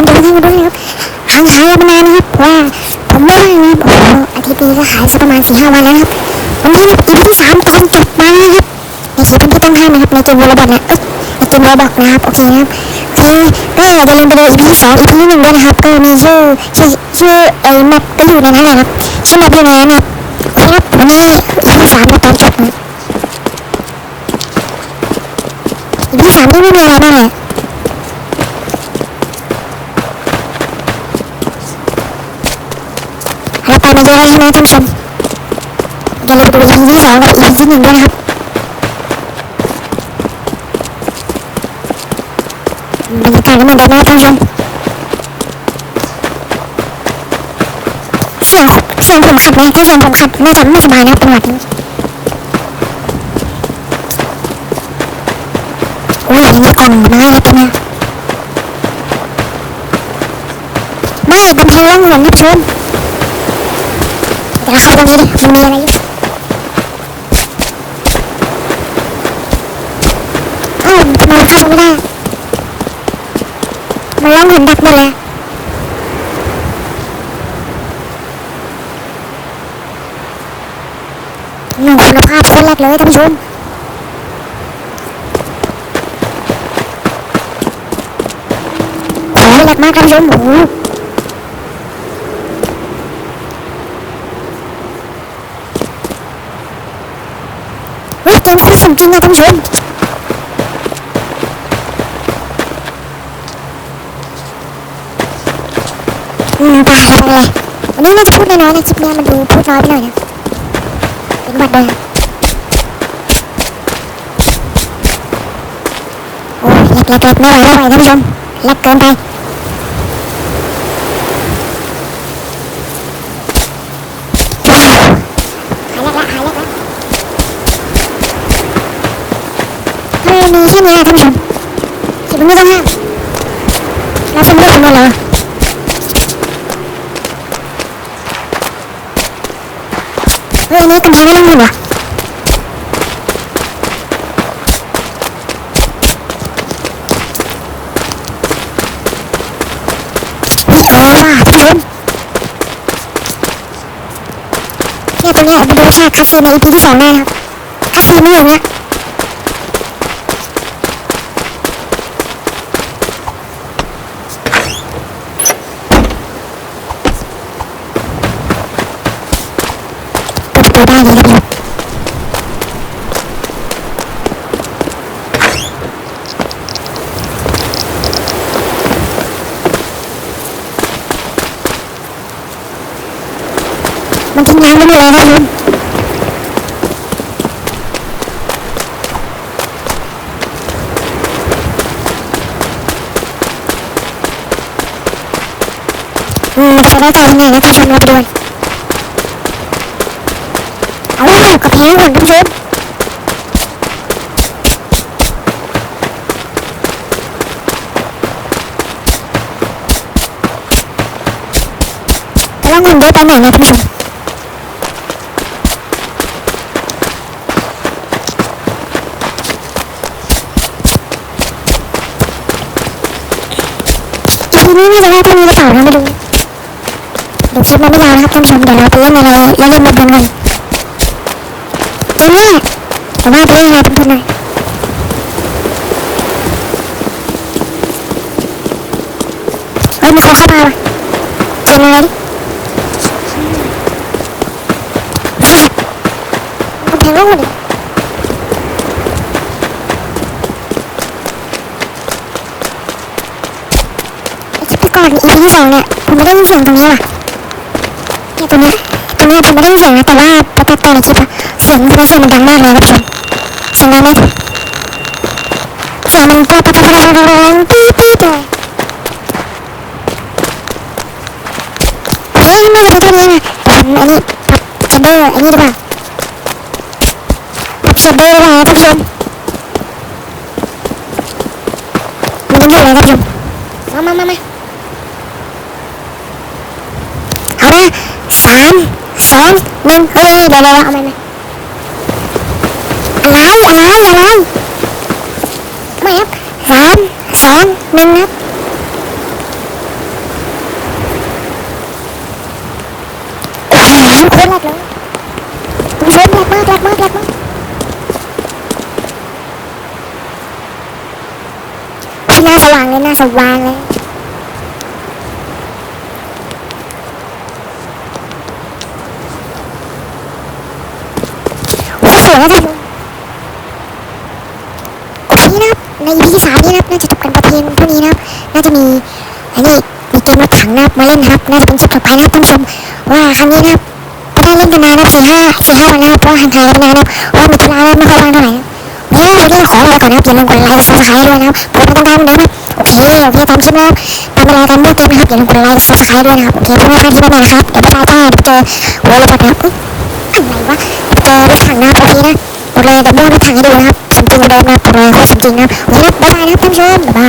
มดูให้ด้วยนะครับห่างหายมานานนะครับว่าผมไม่ว่างนะครับโอ้โหอาทิตย์นี้ก็หายไปประมาณสี่ห้าวันแล้วครับวันนี้นะครับ EP ที่สามตอนจบมาแล้วครับในคือเป็นที่ต้องห้นะครับในเกมวอลบอลนะเอ้ยในเกมวอลบอกนะครับโอเคนะครับโอก็อย่าลืมไปดู EP ที่สอง EP ที่หนึ่งด้วยนะครับก็มีชื่อชื่อชื่อไอ้แมปก็อยู่ในนั้นแหละครับชื่อแมปอยู่ในนั้นนะครับโอเคครับวันนี้ EP ที่สามตอนจบนะ EP ที่สามนี่ไม่มีอะไรมากเลย เราไปมาเยอะแล้วใช่ไหมท่านผู้ชมอย่าลืมไปดู EP ที่สองกับ EP ที่หนึ่งด้วยนะครับบรรยากาศก็เหมือนเดิมนะท่านผู้ชมเสียงเสียงผมขัดไหมถ้าเสียงผมขัดน่าจะไม่สบายนะจังหวะนี้โอ้ยมีกล่องไม้ครับเนี่ยไม่เป็นทางล่องหนท่านผู้ชมเดี๋ยวเข้าตรงนี้ดิมันมีอะไรอยู่อ้าทำไมเข้าไม่ได้มันล่องห็นดักหมดเลยหนูคุณภาพโคนแรกเลยท่านผู้ชมโอ้โหแรกมากท่านผู้ชมโอ้ Ui, tôi thấy thằng kia ngay trong giường Ừ, bà hàng này Nếu như phút này nói là chụp này, mình đủ phút nói bên này nhá. Đến mặt đây Ôi, lật lật lật nó vào ra ngoài trong giường Lật cơn tay มีแค่นี้อะท่านผู้ชมคิดว่าไม่ต้องห้ามเราสำรวจสำรวจเหรอเฮ้ยอันนี้กำแพงไม่ต้องหุ่นวะเฮ้ยเออว่ะท่านผู้ชมเนี่ยตรงเนี้ยมดูฉากคาซีในใน EP ที่สองได้นะครับคาซีไม่อยู่เนี่ยันทำงานไม่ได้เลยนะคุณอืมฉันว่าจะยัไงนะถ้าฉันลงไปด้วยเอาล่ะกับเพลงก่นคุณผู้ชมแล้วเงินได้ตอนไหนนะคุณผู้ชม ทีนี้น่าจะได้เท่านี้หรือเปล่านะไม่รู้เดี๋ยวคลิปมันไม่ยาวนะครับท่านผู้ชมเดี๋ยวเราไปเล่นอะไรแล้วเล่นบนบนกันตอนนี้แต่ว่าไปเล่นอะไรเป็นคนหน่อยเฮ้ยมีคนเข้ามาว่ะเจออะไรดิมันแทงลูกดิ อีพีที่สองเนี่ยผมไม่ได้ยินเสียงตรงนี้ว่ะแนี่ตรงนี้ตรงนี้ผมไม่ได้ยินเสียงนะแต่ว่าพอตัดไปในคลิปอะเสียงโทรศัมันดังมากเลยนะชมเสียงดังไหมเสียงมันปั๊บปั๊บปั๊บปั๊ปั๊บปั๊บเลยเฮ้ยม่รู้จะทำยังไงทำอันนี้พัเบอร์อันนี้ดีกว่าทำเบอร์ไว้าผู้ชม ไม่ไม่เดี๋ยวเดี๋ยวเอาไปนะอะไรอะไรอะไรไม่ครับสามสองหนึ่งครับคนแรกเลยผู้ชมแรกมากแรกมากแรกมากหน้าสว่างเลยหน้าสว่างเลย นะท่านผู้ชมโอเคนะครับใน EP ที่สามนี้นะครับน่าจะจบกันแต่เพียงเท่านี้นะครับน่าจะมีอันนี้มีเกมรถถังนะครับมาเล่นนะครับน่าจะเป็นคลิปต่อไปนะครับท่านผู้ชมว่าครั้งนี้นะครับไม่ได้เล่นกันนานนะครับสี่ห้าสี่ห้าวันนะครับเพราะว่าห่างหายกันนานนะครับเพราะว่ามีธุระแล้วไม่ค่อยว่างเท่าไหร่นะเฮ้ยวันนี้ขอลาไปก่อนนะครับอย่าลืมกดไลค์ซับสไครต์ด้วยนะครับเพื่อเป็นกำลังใจนะครับโอเคโอเคตามคลิปนะครับทำอะไรกันไม่ติดนะครับอย่าลืมกดไลค์ซับสไครต์ด้วยนะครับโอเคเพื่อนๆที่ไม่มานะครับเดี๋ยวไปตายเดี๋ยวเจอหัวระเบิดนะครับอะไรวะ อรถถังนะครับโอเคนะหมดเลยเดี๋ยวมั่วรถถังให้ดูนะครับสมจริงเหมือนเดิมนะครับหมดเลยโคตรสมจริงนะครับโอเคนะบ๊ายบายนะครับท่านผู้ชมบ๊ายบาย